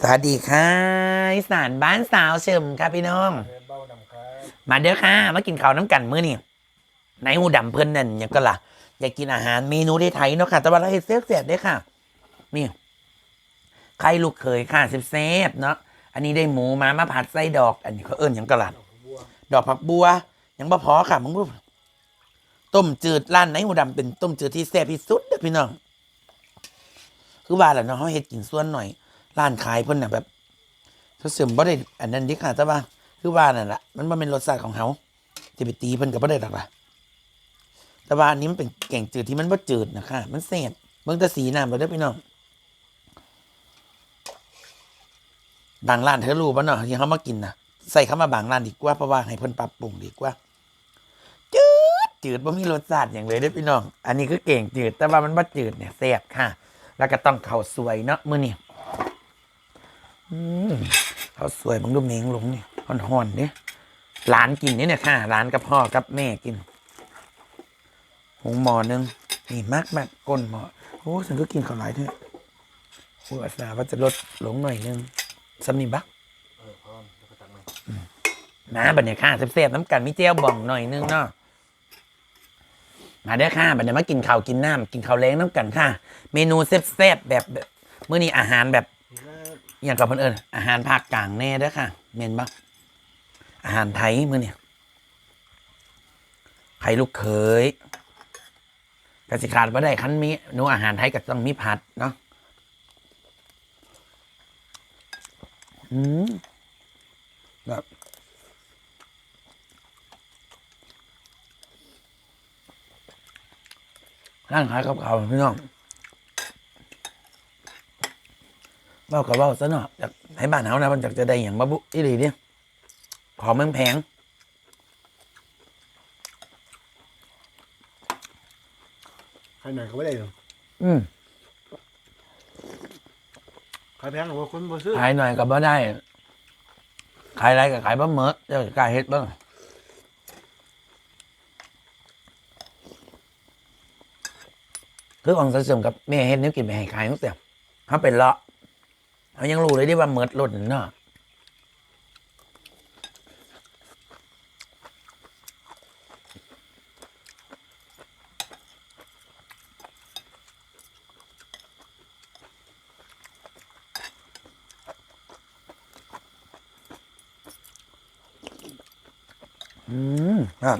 สวัสดีค่ะอีสานบ้านสาวเฉิมค่ะพี่น้องเดินเบ้านำครับมาเด้อค่ะ มากินข้าวน้ำกันมื้อนี่ในหูดำเพิ่นนั่นหยังก็ล่ะ อยากกินอาหารเมนูไทยๆเนาะค่ะ แต่ว่าเราเฮ็ดเสียเสียได้อค่ะ นี่ไข่ลูกเขยค่ะเซฟๆเนาะ อันนี้ได้หมูมามาผัดไส้ดอก อันนี้เขาเอิ้นหยังก็ล่ะดอกบัวดอกผักบัวยังบ่พอค่ะมึงพูดต้มจืดร้านไหนหูดำเป็นต้มจืดที่แซ่บที่สุดเด้อพี่น้อง คือว่าแหละเนาะเขาเฮ็ดกินส่วนหน่อย ร้านขายเพิ่นน่ะแบบเขาเสริมบ่ได้อันนั้นดิค่ะแต่ว่าคือว่านั่นแหละมันบ่เป็นรสชาติของเขาที่ไปตีเพิ่นก็บ่ได้ดอกล่ะแต่ว่าอันนี้มันเป็นแกงจืดที่มันบ่จืดนะคะมันแซ่บเบิ่งแต่สีน้ำบ่ได้พี่น้องบางร้านเธอรู้ป่ะเนาะที่เขามากินนะใส่เข้ามาบางร้านดีกว่าเพราะว่าให้เพิ่นปรับปรุงดีกว่า จืดจืดบ่มีรสชาติอย่างเลยเด้พี่น้อง อันนี้คือเก่งจืดแต่ว่ามันบ่จืดเนี่ยแซ่บค่ะ แล้วก็ต้องข้าวสวยเนาะมื้อนี้ อืมข้าวสวยบังดูเมงหลงนี่ห่อนๆเด้หลานกินนี่เนี่ยค่ะหลานกับพ่อกับแม่กินหงหมอหนึงนี่มากมากก้นหมอโอ้ฉันก็กินข้าวหลายเถอะหัวสาว่าจะลดลงหน่อยนึงสำนีบักเออพร้อมแล้วก็ตักมามาบัดเนี่ยค่ะเสียบๆน้ำกันมีเจียวบ่องหน่อยนึงเนาะมาเด้อค่ะบัดเนี่ยมากินข้าวกินน้ำกินข้าวแล้งน้ำกันค่ะ เมนูแซ่บๆแบบแบบ มื้อนี้อาหารแบบ อย่างกับเพิ่นเอิญอาหารภาคกลางแน่ด้อค่ะเมนบักอาหารไทยมื้อนี้ไข่ลูกเขยกสิขาดบ่ได้คันมีหนูอาหารไทยก็ต้องมีผัดเนาะอืมแบบร้านขายกับเขาพี่น้อง เว้ากับเว้าซะเนาะจากให้บ้านเฮานะมันจากจะได้อย่างมาบุอีหลีเนี่ยของมันแพงใครไหนเขาไม่ได้หรออืมใครแพงหรือว่าคนบ่ซื้อขายหน่อยก็บ่ได้ ขายอะไรก็ขายบ่เหมอเจ้ากล้าเฮ็ดบ้างคือของสะสมกับแม่เฮ็ดนิ้วกินไปให้ขายตั้งแต่เขาเป็นเลาะ เขายังรู้เลยที่ว่าเหมิดลดนั่นเนาะอืมครั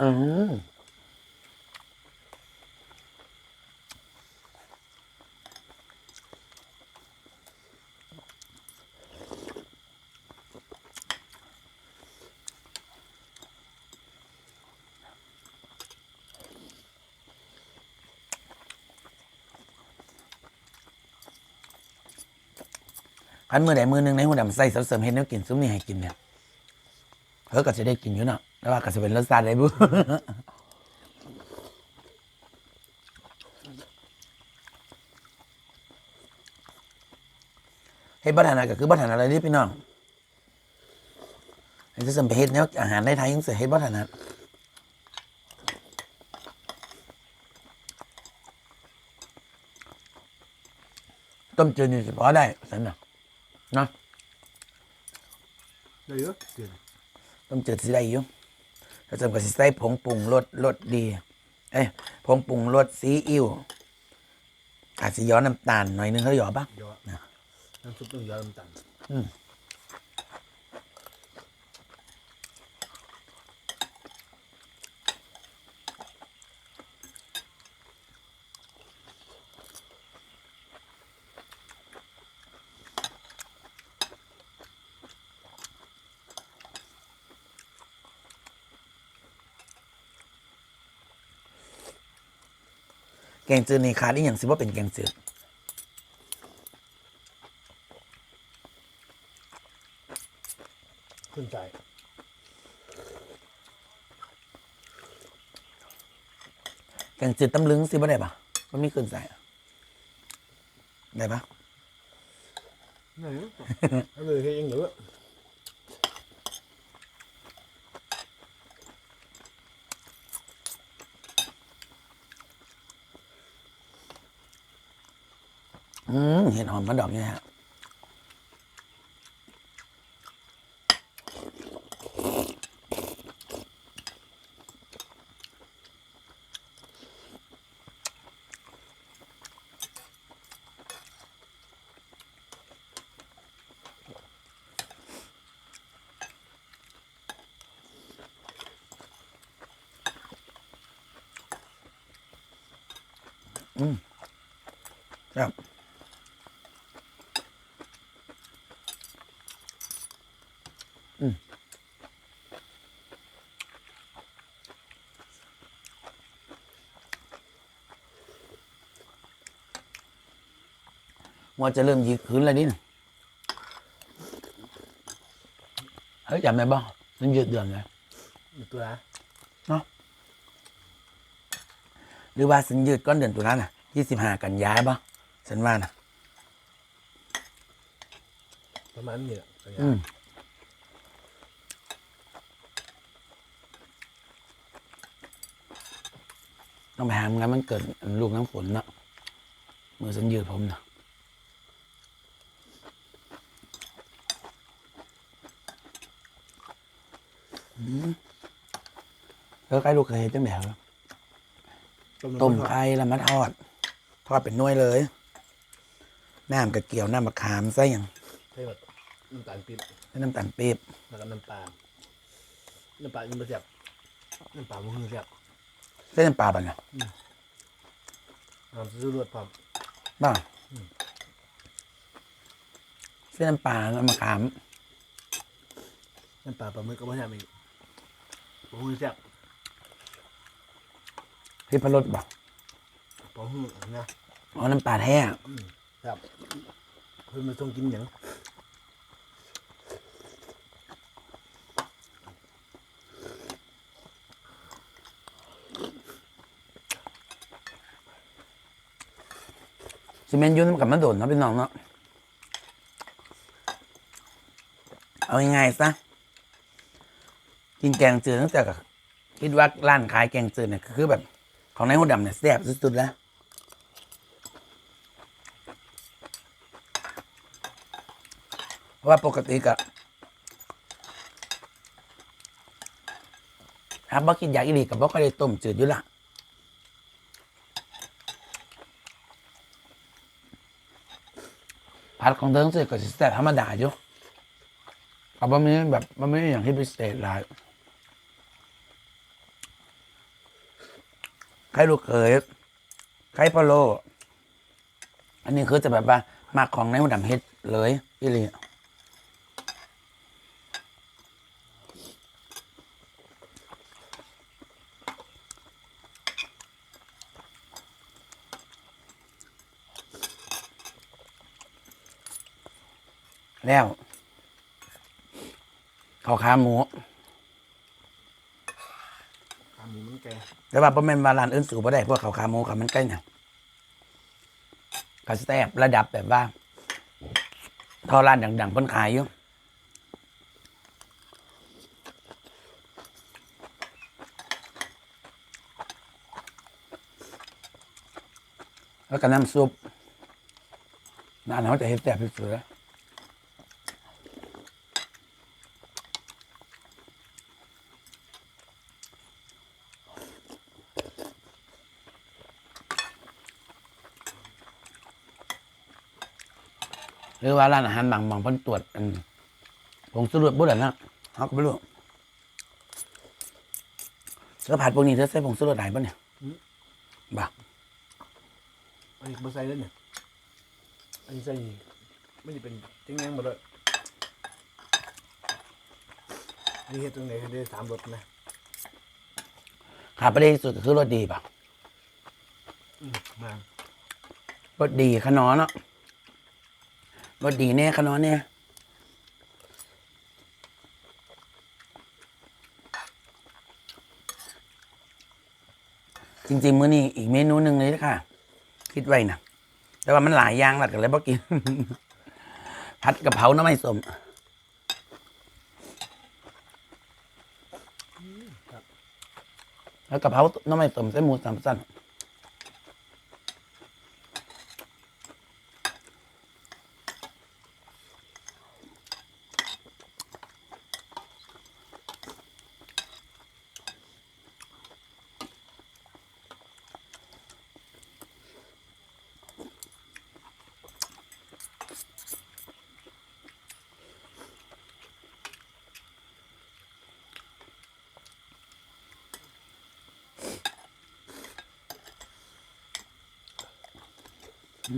อืมคันมือใดมือหนึ่งในหัวดำใส่เสริมเห็ดแนวกินซุ้มนี่ให้กินเนี่ย เฮ้ยก็จะได้กินอยู่เนาะแต่ว่าก็จะเป็นรสชาติได้บุเฮ็ดบ้านอะไรก็คือบ้านอะไรนี่พี่น้องไอ้จะเสริมเฮ็ดแนวอาหารในไทยยังเสียเฮ็ดบ้านอะไรต้มจืดนี่สิพอได้สันนาะนะได้เยอะเดือน ต้มจืดสิได้อยู่แล้วเสริมก็สิใส่ผงปรุงรสรสดี เอ้ยผงปรุงรสซีอิ๊วอาจจะย้อนน้ำตาลหน่อยนึงเขาหยอปะเยอะนะน้ำซุปต้องเยอะน้ำตาล อืม แกงจืดนี่ขาดอีหยังสิว่าเป็นแกงจืดขึ้นใจแกงจืดตำลึงสิบ่ได้ปะมันมีขึ้นใส่อะได้ปะไหนเอาเลยแค่เอืมเห็ดหอมมะดอกเนี่ยฮะอืมครับ ว่าจะเริ่มยีคืนแล้วนี่นะเฮ้ยจำได้บ้างมันยืดเดือนเลยตัวนะหรือว่าสันยืดก้อนเดือนตุลาน่ะยี่สิบห้ากันย้ายบ้างฉันว่านะประมาณนี้แหละอืมต้องไปหามงานมันเกิดลูกน้ำฝนเนาะมือสันยืดผมเนาะ แล้วใกล้ลูกเคยเห็นจังแดวต้มไข่แล้วมาทอด ทอดเป็นหน้วยเลย น้ำกระเกียวน้ำมะขามใส่หยังใช่แบบน้ำตาลปี๊บใส่น้ำตาลปี๊บแล้วก็น้ำปลา น้ำปลาอินเตอร์เสียบน้ำปลามือเสียบใส่น้ำปลาบ้างนะน้ำซื้อรวดพร้อมบ้างใส่น้ำปลาน้ำมะขามน้ำปลาปลาหมึกก็ไม่ใช่มีปลาหมึกเสียบ พริกพะรสบ่ปลาหมึกนะอ๋อน้ำปลาแท้เสียบเพิ่นมาส่งกินหยังซีเมนต์อยุ่นำกับมันโดนเนาะพี่น้องเนาะเอาง่ายๆซะกินแกงจืดตั้งแต่กับคิดว่าร้านขายแกงจืดเนี่ยคือแบบ ของนายหูดำเนี่ยแซ่บสุดๆแล้วเพราะว่าปกติก็ถ้าบ่กินอยากอีหลีกับบ่ก็ได้ต้มจืดอยู่ละผัดของเธอต้องเสร็จก็สิแต่ธรรมดาอยู่กับบ่มีแบบบ่มีอย่างที่พิเศษหลาย ไข่ลูกเขยไข่พะโล อันนี้คือจะแบบว่ามาของในหูดำเฮ็ดเลยอีหลีแล้วข้าวขาหมู ขาหมูมัน แก่แต่ว่าบ่แม่นว่าร้านอื่นสู่บ่ได้เพราะข้าขาหมูกับมันใกล้เนี่ยก็แซ่บระดับแบบว่าท่าร้านดังๆเพิ่นขายอยู่แล้วก็น้ำซุปร้านเขาจะเฮ็ดแซ่บที่สุดแล้ว หรือว่าร้านอาหารบางบางเพิ่นตรวจอันผงสรวจบุหรี่นะเขาก็ไม่รู้เสื้อผัดพวกนี้เธอใส่ผงสรวจไหนป่ะเนี่ยบ้าอันนี้บ่ใส่เลยเนี่ยอันนี้ใส่ไม่ได้เป็นเจ๊งแงงหมดเลยอันนี้เฮ็ดตรงไหนให้ได้สามรสนะขาดประเด็นที่สุดก็คือรสดีป่ะอืมมารสดีขนอเนาะ รสดีแน่ขนอเนี่ยจริงๆมื้อนี้อีกเมนูหนึ่งเลยค่ะ คิดไว้นะแต่ว่ามันหลายอย่างหลักกันเลยบ่กินผัดกะเพราน้ำไม่สมแล้วกะเพราน้ำไม่สมใส่หมูสามสั้น ช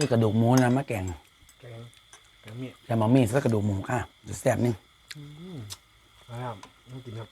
ื่อกระดูกหมูนะมะแกงแกงแกงเมียแล้วมามีสักกระดูกหมูค่ะจะแซ่บนี่ครับต้องกินครับ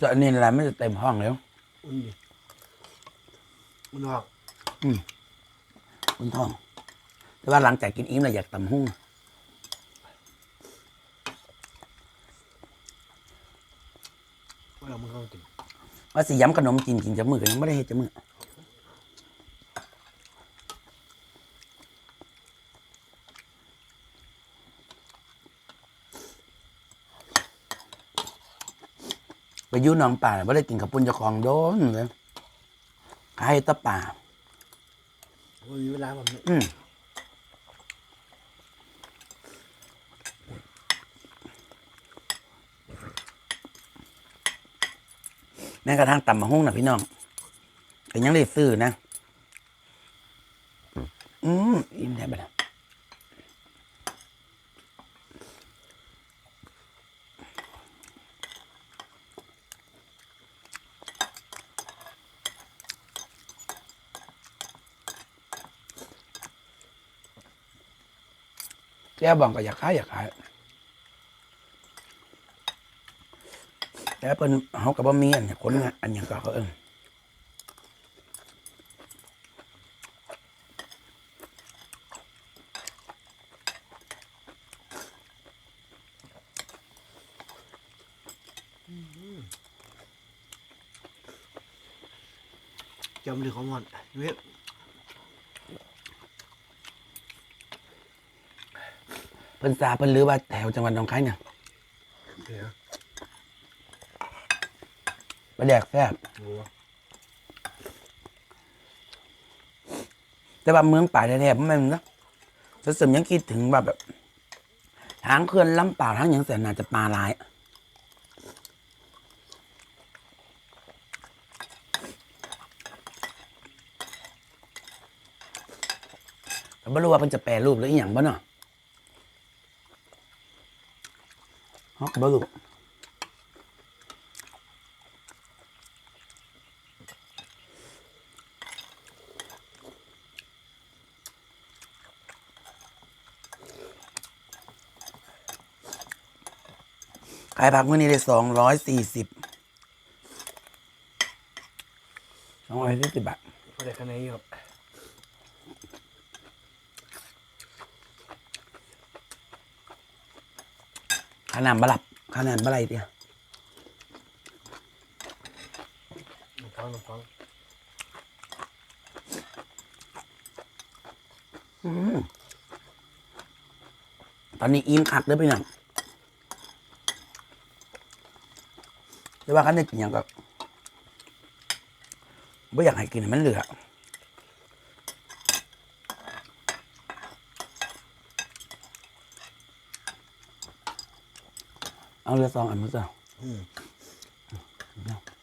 จะอันนี้แหละไม่จะเต็มห้องแล้ว อุ่นดิอุ่นออกคุณท้อง แต่ว่าหลังจากกินอิ่มแล้วอยากตำหุ้งว่าเรามึงเข้ากินว่าสิย้ำขนมจีนกินจะมือกันยังไม่ได้เฮ็ดจะมือ อยุ่หนองป่าไม่ได้กินขับปุ้นเจ้าของโดนเลยขายแตะป่าโอ้ยมีเวลาแบบนี้อืมแม้กระทั่งตำมะฮุ่งนะพี่น้องแต่ยังได้ซื้อนะ อืมอิ่มแท้ไปแล้ว แจ้บองก็อยากขายอยากขาย แต่เพิ่นเขากับบ่มีอันเนี้ยคนงานอันอย่างก็เขาเอิ้นจำเลยของมันเว็บ เพิ่นซาเพิ่นลือว่าแถวจังหวัดหนองคายเนี่ยเดี๋ยวไปแดกแซ่บโอ้แต่ว่าเมืองป่าแท้ๆมันนะจะเสริมยังคิดถึงว่าแบบทางเขื่อนลำป่าทางหยังแสนน่าจะปลาหลาย แต่ไม่รู้ว่าเพิ่นจะแปรรูปหรืออีหยังบ่เนาะ ฮอกบ่รู้ขายผักมื้อนี้ได้สองร้อยสี่สิบสองร้อยสี่สิบบาท พอได้คะแนนครับ ขนาดบหลับขนาดบะไรเดียวน้ำฟังน้ำฟังตอนนี้อิ่มคักเด้อพี่น้องแต่ว่าคันได้กินหยังก็ไม่อยากให้กินให้มันเหลือ เอาเรือซองอันมาจ้ะอืม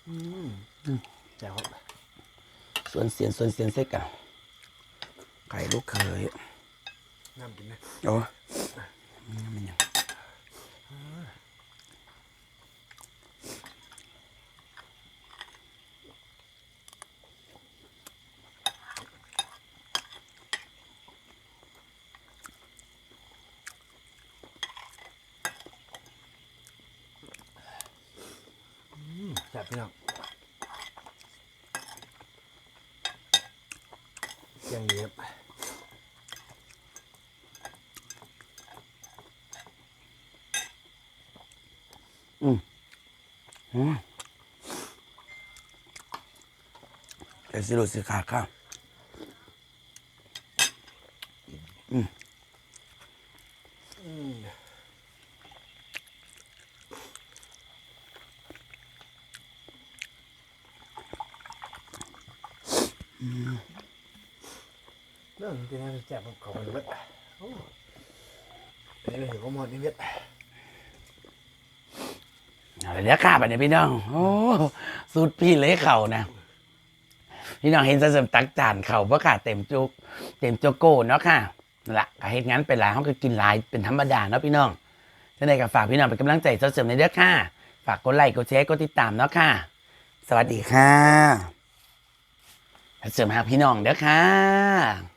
อืมแจ๋วครับส่วนเสียนส่วนเสียนเซ็กกันไก่ลูกเคยน้ำกินนะโอ้มันยัง เจียงดีครับแต่สิรุสิขาข้าว เรื่องจริงๆแซ่บของมันเว้ยโอ้อันนี้เราเห็นข้อมูลนี่เว้ยเอาเดี๋ยวข้าไปเนี่ยพี่น้อง โอ้สูตรพี่เลยเข่านะ พี่น้องเห็นจะเสริมตักจานเข่าเพราะค่ะเต็มจุก เต็มโจโก้เนาะค่ะนั่นละก็เฮ็ดงั้นเป็นหลายเขาก็กินหลายเป็นธรรมดาเนาะพี่น้องจะได้กับฝากพี่น้องเป็นกำลังใจเสริมในเด้อค่ะ ฝากกดไลค์กดแชร์กดติดตามเนาะค่ะ สวัสดีค่ะเสริมหาพี่น้องเด้อค่ะ